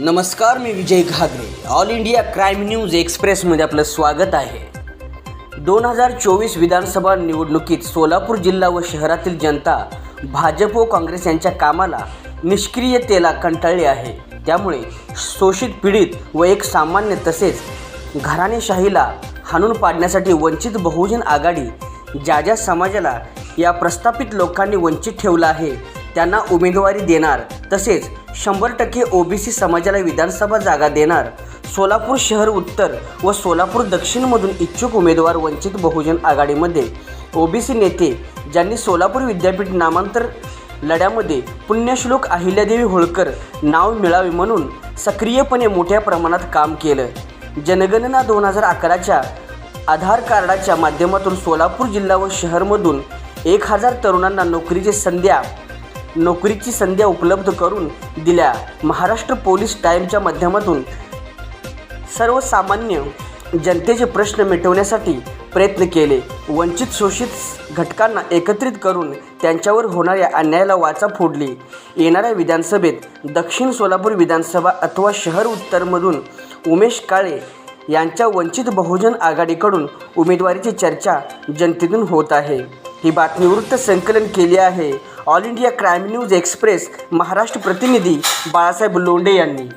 नमस्कार मी Vijay Ghagare. All India Crime News एक्सप्रेसमध्ये आपलं स्वागत आहे. दोन हजार चोवीस विधानसभा निवडणुकीत सोलापूर जिल्हा व शहरातील जनता भाजप व काँग्रेस यांच्या कामाला निष्क्रियतेला कंटाळली आहे. त्यामुळे शोषित पीडित व एक सामान्य तसेच घराणेशाहीला हाणून पाडण्यासाठी वंचित बहुजन आघाडी ज्या ज्या समाजाला या प्रस्थापित लोकांनी वंचित ठेवलं आहे त्यांना उमेदवारी देणार तसेच शंभर टक्के ओबीसी समाजाला विधानसभा जागा देणार. सोलापूर शहर उत्तर व सोलापूर दक्षिणमधून इच्छुक उमेदवार वंचित बहुजन आघाडीमध्ये. ओबीसी नेते ज्यांनी सोलापूर विद्यापीठ नामांतर लढ्यामध्ये पुण्यश्लोक अहिल्यादेवी होळकर नाव मिळावे म्हणून सक्रियपणे मोठ्या प्रमाणात काम केलं. जनगणना दोन हजार अकराच्या आधार कार्डाच्या माध्यमातून सोलापूर जिल्हा व शहरमधून एक हजार तरुणांना नोकरीची संध्या नोकरीची संध्या उपलब्ध करून दिल्या. महाराष्ट्र पोलीस टाईमच्या माध्यमातून सर्वसामान्य जनतेचे प्रश्न मिटवण्यासाठी प्रयत्न केले. वंचित शोषित घटकांना एकत्रित करून त्यांच्यावर होणाऱ्या अन्यायाला वाचा फोडली. येणाऱ्या विधानसभेत दक्षिण सोलापूर विधानसभा अथवा शहर उत्तरमधून उमेश काळे यांच्या वंचित बहुजन आघाडीकडून उमेदवारीची चर्चा जनतेतून होत आहे. ही बातमी वृत्त संकलन केली आहे. All India Crime News Express Maharashtra प्रतिनिधी बाळासाहेब लोंढे यांनी